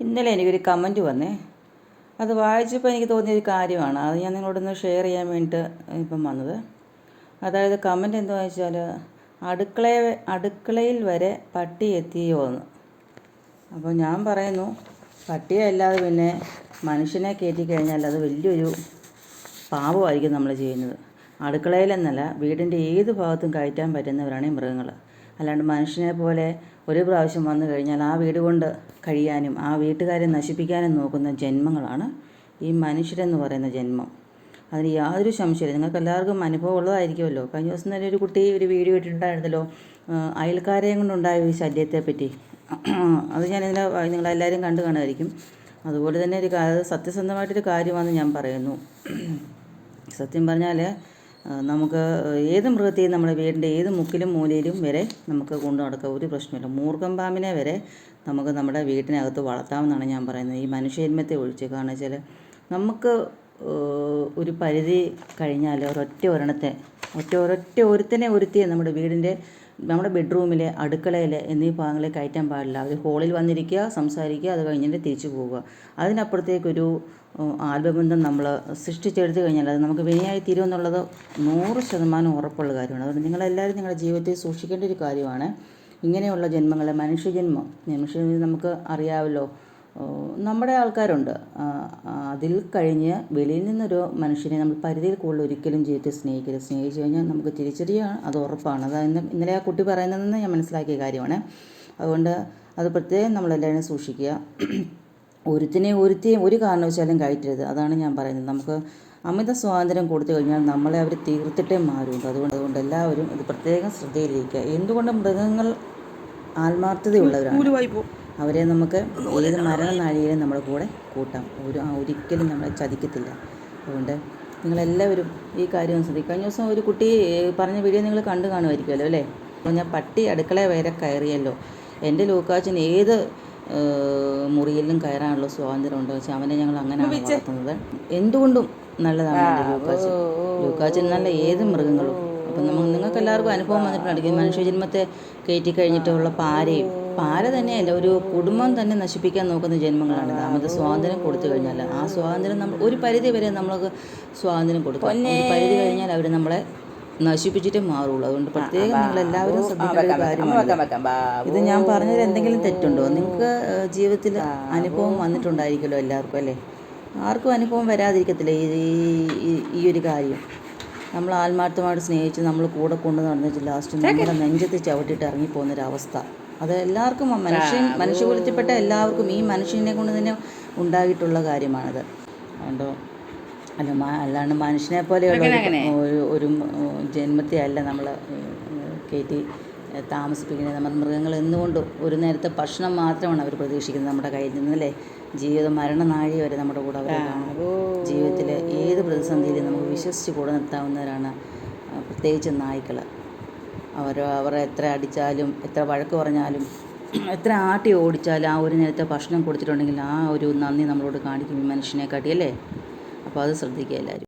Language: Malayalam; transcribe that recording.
ഇന്നലെ എനിക്കൊരു കമന്റ് വന്നേ. അത് വായിച്ചപ്പോൾ എനിക്ക് തോന്നിയ ഒരു കാര്യമാണ്. അത് ഞാൻ നിങ്ങളോടൊന്ന് ഷെയർ ചെയ്യാൻ വേണ്ടിയിട്ട് ഇപ്പം വന്നത്. അതായത് കമന്റ് എന്താ വെച്ചാൽ അടുക്കള അടുക്കളയിൽ വരെ പട്ടി എത്തിയോ എന്ന്. അപ്പോൾ ഞാൻ പറയുന്നു പട്ടിയെ അല്ലാതെ പിന്നെ മനുഷ്യനെ കയറ്റി കഴിഞ്ഞാൽ അത് വലിയൊരു പാപമായിരിക്കും നമ്മൾ ചെയ്യുന്നത്. അടുക്കളയിലെന്നല്ല വീടിന്റെ ഏത് ഭാഗത്തും കയറ്റാൻ പറ്റുന്നവരാണ് ഈ മൃഗങ്ങൾ അല്ലാണ്ട് മനുഷ്യനെ പോലെ ഒരു പ്രാവശ്യം വന്നു കഴിഞ്ഞാൽ ആ വീട് കൊണ്ട് കഴിയാനും ആ വീട്ടുകാരെ നശിപ്പിക്കാനും നോക്കുന്ന ജന്മങ്ങളാണ് ഈ മനുഷ്യരെന്ന് പറയുന്ന ജന്മം. അതിന് യാതൊരു സംശയമില്ല നിങ്ങൾക്ക് എല്ലാവർക്കും അനുഭവം ഉള്ളതായിരിക്കുമല്ലോ കഴിഞ്ഞ ദിവസം തന്നെ ഒരു കുട്ടി ഒരു വീഡിയോ ഇട്ടിട്ടുണ്ടായിരുന്നല്ലോ. അയൽക്കാരെയും കൊണ്ടുണ്ടായ ഈ ശല്യത്തെപ്പറ്റി. അത് ഞാൻ ഇതിനെ നിങ്ങളെല്ലാവരും കണ്ടു കാണുമായിരിക്കും. അതുപോലെ തന്നെ ഒരു സത്യസന്ധമായിട്ടൊരു കാര്യമാണെന്ന് ഞാൻ പറയുന്നു. സത്യം പറഞ്ഞാൽ നമുക്ക് ഏത് മൃഗത്തെയും നമ്മുടെ വീടിന്റെ ഏത് മുക്കിലും മൂലയിലും വരെ നമുക്ക് കൊണ്ടു നടക്കാം. ഒരു പ്രശ്നമില്ല. മൂർഖം പാമ്പിനെ വരെ നമുക്ക് നമ്മുടെ വീട്ടിനകത്ത് വളർത്താമെന്നാണ് ഞാൻ പറയുന്നത്. ഈ മനുഷ്യജന്മത്തെ ഒഴിച്ച് കാരണം വെച്ചാൽ നമുക്ക് ഒരു പരിധി കഴിഞ്ഞാൽ ഒരൊറ്റ ഒരെണ്ണത്തെ ഒറ്റ ഒരൊറ്റ ഒരുത്തനെ ഒരുത്തിയെ നമ്മുടെ വീടിന്റെ നമ്മുടെ ബെഡ്റൂമിൽ അടുക്കളയിൽ എന്നീ ഭാഗങ്ങളിൽ കയറ്റാൻ പാടില്ല. അവർ ഹോളിൽ വന്നിരിക്കുക സംസാരിക്കുക അത് കഴിഞ്ഞിട്ട് തിരിച്ചു പോവുക. അതിനപ്പുറത്തേക്കൊരു ആത്മബന്ധം നമ്മൾ സൃഷ്ടിച്ചെടുത്തു കഴിഞ്ഞാൽ അത് നമുക്ക് വിനയായി തീരുമെന്നുള്ളത് നൂറ് ശതമാനം ഉറപ്പുള്ള കാര്യമാണ്. അതുകൊണ്ട് നിങ്ങളെല്ലാവരും നിങ്ങളുടെ ജീവിതത്തിൽ സൂക്ഷിക്കേണ്ട ഒരു കാര്യമാണ്. ഇങ്ങനെയുള്ള ജന്മങ്ങളെ മനുഷ്യജന്മം മനുഷ്യജന്മം നമുക്ക് അറിയാമല്ലോ നമ്മുടെ ആൾക്കാരുണ്ട്. അതിൽ കഴിഞ്ഞ് വെളിയിൽ നിന്നൊരു മനുഷ്യനെ നമ്മൾ പരിധിയിൽ കൂടുതൽ ഒരിക്കലും ജീവിതത്തിൽ സ്നേഹിക്കരുത്. സ്നേഹിച്ചു കഴിഞ്ഞാൽ നമുക്ക് തിരിച്ചടിയാണ് അത് ഉറപ്പാണ്. അത് ഇന്ന് ഇന്നലെ ആ കുട്ടി പറയുന്നതെന്ന് ഞാൻ മനസ്സിലാക്കിയ കാര്യമാണ്. അതുകൊണ്ട് അത് പ്രത്യേകം നമ്മളെല്ലാവരും സൂക്ഷിക്കുക. ഒരുത്തിനെ ഒരുത്തിയും ഒരു കാരണവശാലും കയറ്റരുത്. അതാണ് ഞാൻ പറയുന്നത്. നമുക്ക് അമിത സ്വാതന്ത്ര്യം കൊടുത്തു കഴിഞ്ഞാൽ നമ്മളെ അവർ തീർത്തിട്ടേ മാറുള്ളൂ അതുകൊണ്ട് അതുകൊണ്ട് എല്ലാവരും ഇത് പ്രത്യേകം ശ്രദ്ധയിലിരിക്കുക. എന്തുകൊണ്ട് മൃഗങ്ങൾ ആത്മാർത്ഥതയുള്ളവരാണ്? അവരെ നമുക്ക് ഏത് മരണനാഴിയിലും നമ്മുടെ കൂടെ കൂട്ടാം. ഒരു ഒരിക്കലും നമ്മളെ ചതിക്കത്തില്ല. അതുകൊണ്ട് നിങ്ങളെല്ലാവരും ഈ കാര്യം ശ്രദ്ധിക്കുക. കഴിഞ്ഞ ദിവസം ഒരു കുട്ടി പറഞ്ഞ വീഡിയോ നിങ്ങൾ കണ്ടു കാണുമായിരിക്കുമല്ലോ അല്ലേ? അപ്പോൾ ഞാൻ പട്ടി അടുക്കള വരെ കയറിയല്ലോ. എന്റെ ലൂക്കാച്ചൻ ഏത് മുറിയിലും കയറാനുള്ള സ്വാതന്ത്ര്യം ഉണ്ടോ വെച്ചാൽ അവനെ ഞങ്ങൾ അങ്ങനെയാണ് വളർത്തുന്നത്. എന്തുകൊണ്ടും നല്ലതാണ് എന്റെ ലൂക്കാച്ചൻ. ലൂക്കാച്ചൻ നല്ല ഏത് മൃഗങ്ങളും. അപ്പം നമ്മൾ നിങ്ങൾക്ക് എല്ലാവർക്കും അനുഭവം വന്നിട്ടുണ്ടായിരിക്കും മനുഷ്യജന്മത്തെ കയറ്റി കഴിഞ്ഞിട്ടുള്ള പാരയും. പാര തന്നെയല്ല ഒരു കുടുംബം തന്നെ നശിപ്പിക്കാൻ നോക്കുന്ന ജന്മങ്ങളാണ്. നമുക്ക് സ്വാതന്ത്ര്യം കൊടുത്തു കഴിഞ്ഞാൽ ആ സ്വാതന്ത്ര്യം നമ്മൾ ഒരു പരിധി വരെ നമ്മൾക്ക് സ്വാതന്ത്ര്യം കൊടുക്കും. പരിധി കഴിഞ്ഞാൽ അവർ നമ്മളെ നശിപ്പിച്ചിട്ടേ മാറുള്ളൂ. അതുകൊണ്ട് പ്രത്യേകം നിങ്ങൾ എല്ലാവരും ശ്രദ്ധിക്കേണ്ട കാര്യമാണ് ഇത്. ഞാൻ പറഞ്ഞതിൽ എന്തെങ്കിലും തെറ്റുണ്ടോ? നിങ്ങൾക്ക് ജീവിതത്തിൽ അനുഭവം വന്നിട്ടുണ്ടായിരിക്കുമല്ലോ എല്ലാവർക്കും അല്ലേ? ആർക്കും അനുഭവം വരാതിരിക്കത്തില്ല ഈ ഈ ഒരു കാര്യം. നമ്മൾ ആത്മാർത്ഥമായിട്ട് സ്നേഹിച്ച് നമ്മൾ കൂടെ കൊണ്ടു നടന്നിട്ട് ലാസ്റ്റ് നമ്മുടെ നെഞ്ചത്ത് ചവിട്ടിയിട്ട് ഇറങ്ങിപ്പോകുന്നൊരവസ്ഥ അത് എല്ലാവർക്കും മനുഷ്യൻ മനുഷ്യകുലത്തിൽപ്പെട്ട എല്ലാവർക്കും ഈ മനുഷ്യനെ കൊണ്ട് തന്നെ ഉണ്ടായിട്ടുള്ള കാര്യമാണത്. അതുകൊണ്ടോ അല്ല അല്ലാണ്ട് മനുഷ്യനെ പോലെയുള്ള ഒരു ഒരു ജന്മത്തെ അല്ല നമ്മൾ കയറ്റി താമസിപ്പിക്കുന്നത്. നമ്മൾ മൃഗങ്ങൾ എന്നുകൊണ്ടും ഒരു നേരത്തെ ഭക്ഷണം മാത്രമാണ് അവർ പ്രതീക്ഷിക്കുന്നത് നമ്മുടെ കയ്യിൽ നിന്നല്ലേ ജീവിത മരണനാഴി വരെ നമ്മുടെ കൂടെ അവർ ജീവിതത്തിലെ ഏത് പ്രതിസന്ധിയിലും നമുക്ക് വിശ്വസിച്ച് കൂടെ നിർത്താവുന്നവരാണ് പ്രത്യേകിച്ച് നായ്ക്കൾ അവർ അവർ എത്ര അടിച്ചാലും എത്ര വഴക്ക് പറഞ്ഞാലും എത്ര ആട്ടി ഓടിച്ചാലും ആ ഒരു നേരത്തെ ഭക്ഷണം കൊടുത്തിട്ടുണ്ടെങ്കിൽ ആ ഒരു നന്ദി നമ്മളോട് കാണിക്കും ഈ മനുഷ്യനെ കാട്ടി അല്ലേ? അപ്പോൾ അത് ശ്രദ്ധിക്കുക എല്ലാവരും.